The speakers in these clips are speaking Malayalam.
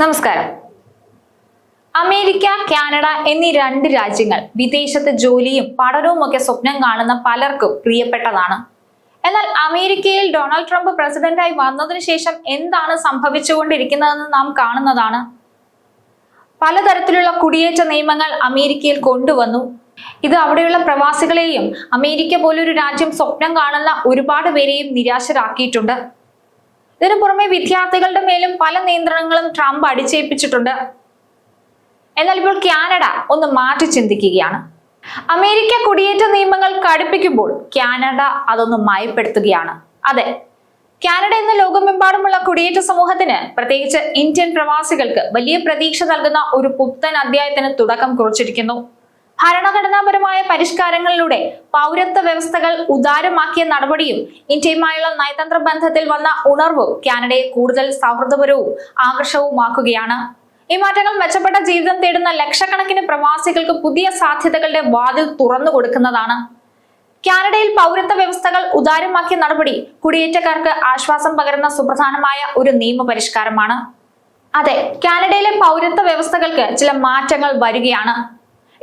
നമസ്കാരം. അമേരിക്ക കാനഡ എന്നീ രണ്ട് രാജ്യങ്ങൾ വിദേശത്ത് ജോലിയും പഠനവും ഒക്കെ സ്വപ്നം കാണുന്ന പലർക്കും പ്രിയപ്പെട്ടതാണ്. എന്നാൽ അമേരിക്കയിൽ ഡൊണാൾഡ് ട്രംപ് പ്രസിഡന്റായി വന്നതിനു ശേഷം എന്താണ് സംഭവിച്ചുകൊണ്ടിരിക്കുന്നതെന്ന് നാം കാണുന്നതാണ്. പലതരത്തിലുള്ള കുടിയേറ്റ നിയമങ്ങൾ അമേരിക്കയിൽ കൊണ്ടുവന്നു. ഇത് അവിടെയുള്ള പ്രവാസികളെയും അമേരിക്ക പോലൊരു രാജ്യം സ്വപ്നം കാണുന്ന ഒരുപാട് പേരെയും നിരാശരാക്കിയിട്ടുണ്ട്. ഇതിനു പുറമെ വിദ്യാർത്ഥികളുടെ മേലും പല നിയന്ത്രണങ്ങളും ട്രംപ് അടിച്ചേൽപ്പിച്ചിട്ടുണ്ട്. എന്നാൽ ഇപ്പോൾ കാനഡ ഒന്ന് മാറ്റി ചിന്തിക്കുകയാണ്. അമേരിക്ക കുടിയേറ്റ നിയമങ്ങൾ കടുപ്പിക്കുമ്പോൾ കാനഡ അതൊന്ന് മയപ്പെടുത്തുകയാണ്. അതെ കാനഡ എന്ന ലോകമെമ്പാടുമുള്ള കുടിയേറ്റ സമൂഹത്തിന് പ്രത്യേകിച്ച് ഇന്ത്യൻ പ്രവാസികൾക്ക് വലിയ പ്രതീക്ഷ നൽകുന്ന ഒരു പുത്തൻ അധ്യായത്തിന് തുടക്കം കുറിച്ചിരിക്കുന്നു. ഭരണഘടനാപരമായ പരിഷ്കാരങ്ങളിലൂടെ പൗരത്വ വ്യവസ്ഥകൾ ഉദാരമാക്കിയ നടപടിയും ഇന്ത്യയുമായുള്ള നയതന്ത്ര ബന്ധത്തിൽ വന്ന ഉണർവും കാനഡയെ കൂടുതൽ സൗഹൃദപരവും ആകർഷവുമാക്കുകയാണ് ഈ മാറ്റങ്ങൾ മെച്ചപ്പെട്ട ജീവിതം തേടുന്ന ലക്ഷക്കണക്കിന് പ്രവാസികൾക്ക് പുതിയ സാധ്യതകളുടെ വാതിൽ തുറന്നു കൊടുക്കുന്നതാണ്. കാനഡയിൽ പൗരത്വ വ്യവസ്ഥകൾ ഉദാരമാക്കിയ നടപടി കുടിയേറ്റക്കാർക്ക് ആശ്വാസം പകരുന്ന സുപ്രധാനമായ ഒരു നിയമപരിഷ്കാരമാണ്. അതെ കാനഡയിലെ പൗരത്വ വ്യവസ്ഥകൾക്ക് ചില മാറ്റങ്ങൾ വരികയാണ്.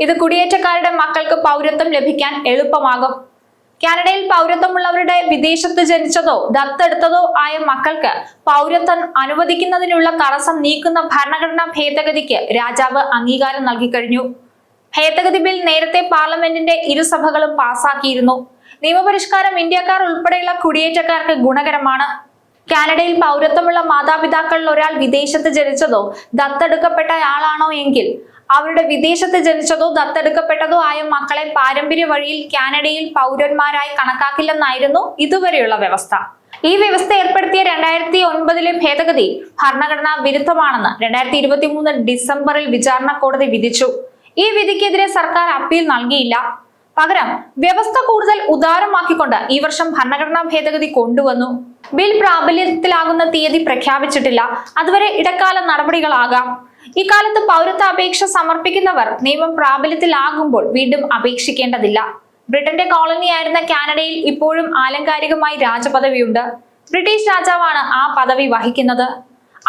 ഇത് കുടിയേറ്റക്കാരുടെ മക്കൾക്ക് പൗരത്വം ലഭിക്കാൻ എളുപ്പമാകും. കാനഡയിൽ പൗരത്വമുള്ളവരുടെ വിദേശത്ത് ജനിച്ചതോ ദത്തെടുത്തതോ ആയ മക്കൾക്ക് പൗരത്വം അനുവദിക്കുന്നതിനുള്ള തടസ്സം നീക്കുന്ന ഭരണഘടനാ ഭേദഗതിക്ക് രാജാവ് അംഗീകാരം നൽകി കഴിഞ്ഞു ഭേദഗതി ബിൽ നേരത്തെ പാർലമെന്റിന്റെ ഇരുസഭകളും പാസാക്കിയിരുന്നു. നിയമപരിഷ്കാരം ഇന്ത്യക്കാർ ഉൾപ്പെടെയുള്ള കുടിയേറ്റക്കാർക്ക് ഗുണകരമാണ്. കാനഡയിൽ പൗരത്വമുള്ള മാതാപിതാക്കളിൽ ഒരാൾ വിദേശത്ത് ജനിച്ചതോ ദത്തെടുക്കപ്പെട്ടയാളാണോ എങ്കിൽ അവരുടെ വിദേശത്ത് ജനിച്ചതോ ദത്തെടുക്കപ്പെട്ടതോ ആയ മക്കളെ പാരമ്പര്യ വഴിയിൽ കാനഡയിൽ പൗരന്മാരായി കണക്കാക്കില്ലെന്നായിരുന്നു ഇതുവരെയുള്ള വ്യവസ്ഥ. ഈ വ്യവസ്ഥ ഏർപ്പെടുത്തിയ രണ്ടായിരത്തി ഒൻപതിലെ ഭേദഗതി ഭരണഘടനാ വിരുദ്ധമാണെന്ന് രണ്ടായിരത്തി ഇരുപത്തി മൂന്ന് ഡിസംബറിൽ വിചാരണ കോടതി വിധിച്ചു. ഈ വിധിക്കെതിരെ സർക്കാർ അപ്പീൽ നൽകിയില്ല. പകരം വ്യവസ്ഥ കൂടുതൽ ഉദാരമാക്കിക്കൊണ്ട് ഈ വർഷം ഭരണഘടനാ ഭേദഗതി കൊണ്ടുവന്നു. ബിൽ പ്രാബല്യത്തിലാകുന്ന തീയതി പ്രഖ്യാപിച്ചിട്ടില്ല. അതുവരെ ഇടക്കാല നടപടികളാകാം. ഇക്കാലത്ത് പൗരത്വ അപേക്ഷ സമർപ്പിക്കുന്നവർ നിയമം പ്രാബല്യത്തിലാകുമ്പോൾ വീണ്ടും അപേക്ഷിക്കേണ്ടതില്ല. ബ്രിട്ടന്റെ കോളനിയായിരുന്ന കാനഡയിൽ ഇപ്പോഴും ആലങ്കാരികമായി രാജപദവിയുണ്ട്. ബ്രിട്ടീഷ് രാജാവാണ് ആ പദവി വഹിക്കുന്നത്.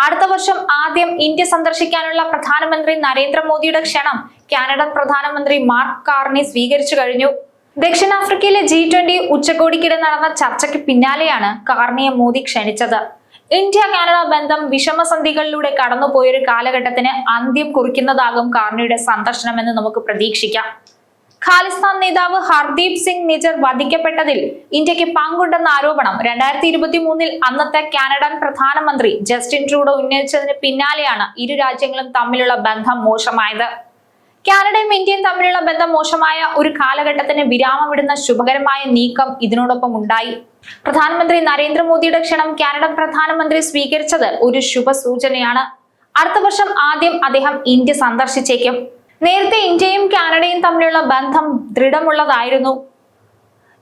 അടുത്ത വർഷം ആദ്യം ഇന്ത്യ സന്ദർശിക്കാനുള്ള പ്രധാനമന്ത്രി നരേന്ദ്രമോദിയുടെ ക്ഷണം കാനഡൻ പ്രധാനമന്ത്രി മാർക്ക് കാർണി സ്വീകരിച്ചു കഴിഞ്ഞു. ദക്ഷിണാഫ്രിക്കയിലെ ജി ട്വന്റി ഉച്ചകോടിക്കിടെ നടന്ന ചർച്ചയ്ക്ക് പിന്നാലെയാണ് കാർണിയെ മോദി ക്ഷണിച്ചത്. ഇന്ത്യ കാനഡ ബന്ധം വിഷമസന്ധികളിലൂടെ കടന്നുപോയൊരു കാലഘട്ടത്തിന് അന്ത്യം കുറിക്കുന്നതാകും കാർണിയുടെ സന്ദർശനമെന്ന് നമുക്ക് പ്രതീക്ഷിക്കാം. ഖാലിസ്ഥാൻ നേതാവ് ഹർദീപ് സിംഗ് നിജർ വധിക്കപ്പെട്ടതിൽ ഇന്ത്യയ്ക്ക് പങ്കുണ്ടെന്ന ആരോപണം രണ്ടായിരത്തി ഇരുപത്തി മൂന്നിൽ അന്നത്തെ കാനഡൻ പ്രധാനമന്ത്രി ജസ്റ്റിൻ ട്രൂഡോ ഉന്നയിച്ചതിന് പിന്നാലെയാണ് ഇരു രാജ്യങ്ങളും തമ്മിലുള്ള ബന്ധം മോശമായത്. കാനഡയും ഇന്ത്യയും തമ്മിലുള്ള ബന്ധം മോശമായ ഒരു കാലഘട്ടത്തിന് വിരാമമിടുന്ന ശുഭകരമായ നീക്കം ഇതിനോടൊപ്പം ഉണ്ടായി. പ്രധാനമന്ത്രി നരേന്ദ്രമോദിയുടെ ക്ഷണം കാനഡ പ്രധാനമന്ത്രി സ്വീകരിച്ചത് ഒരു ശുഭ സൂചനയാണ് അടുത്ത വർഷം ആദ്യം അദ്ദേഹം ഇന്ത്യ സന്ദർശിച്ചേക്കും. നേരത്തെ ഇന്ത്യയും കാനഡയും തമ്മിലുള്ള ബന്ധം ദൃഢമുള്ളതായിരുന്നു.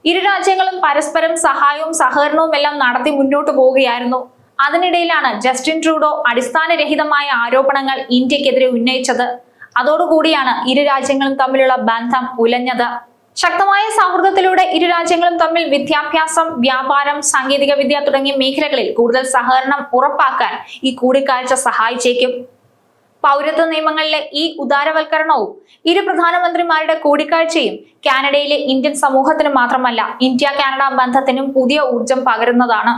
ഇരു രാജ്യങ്ങളും പരസ്പരം സഹായവും സഹകരണവും എല്ലാം നടത്തി മുന്നോട്ട് പോവുകയായിരുന്നു. അതിനിടയിലാണ് ജസ്റ്റിൻ ട്രൂഡോ അടിസ്ഥാനരഹിതമായ ആരോപണങ്ങൾ ഇന്ത്യക്കെതിരെ ഉന്നയിച്ചത്. അതോടുകൂടിയാണ് ഇരു രാജ്യങ്ങളും തമ്മിലുള്ള ബന്ധം ഉലഞ്ഞത്. ശക്തമായ സൗഹൃദത്തിലൂടെ ഇരു രാജ്യങ്ങളും തമ്മിൽ വിദ്യാഭ്യാസം വ്യാപാരം സാങ്കേതിക വിദ്യ തുടങ്ങിയ മേഖലകളിൽ കൂടുതൽ സഹകരണം ഉറപ്പാക്കാൻ ഈ കൂടിക്കാഴ്ച സഹായിച്ചേക്കും. പൗരത്വ നിയമങ്ങളിലെ ഈ ഉദാരവൽക്കരണവും ഇരു പ്രധാനമന്ത്രിമാരുടെ കൂടിക്കാഴ്ചയും കാനഡയിലെ ഇന്ത്യൻ സമൂഹത്തിന് മാത്രമല്ല ഇന്ത്യ കാനഡ ബന്ധത്തിനും പുതിയ ഊർജം പകരുന്നതാണ്.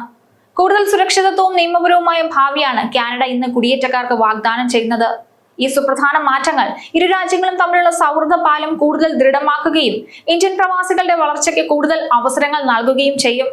കൂടുതൽ സുരക്ഷിതത്വവും നിയമപരവുമായ ഭാവിയാണ് കാനഡ ഇന്ന് കുടിയേറ്റക്കാർക്ക് വാഗ്ദാനം ചെയ്യുന്നത്. ഈ സുപ്രധാന മാറ്റങ്ങൾ ഇരു രാജ്യങ്ങളും തമ്മിലുള്ള സൗഹൃദ പാലം കൂടുതൽ ദൃഢമാക്കുകയും ഇന്ത്യൻ പ്രവാസികളുടെ വളർച്ചയ്ക്ക് കൂടുതൽ അവസരങ്ങൾ നൽകുകയും ചെയ്യും.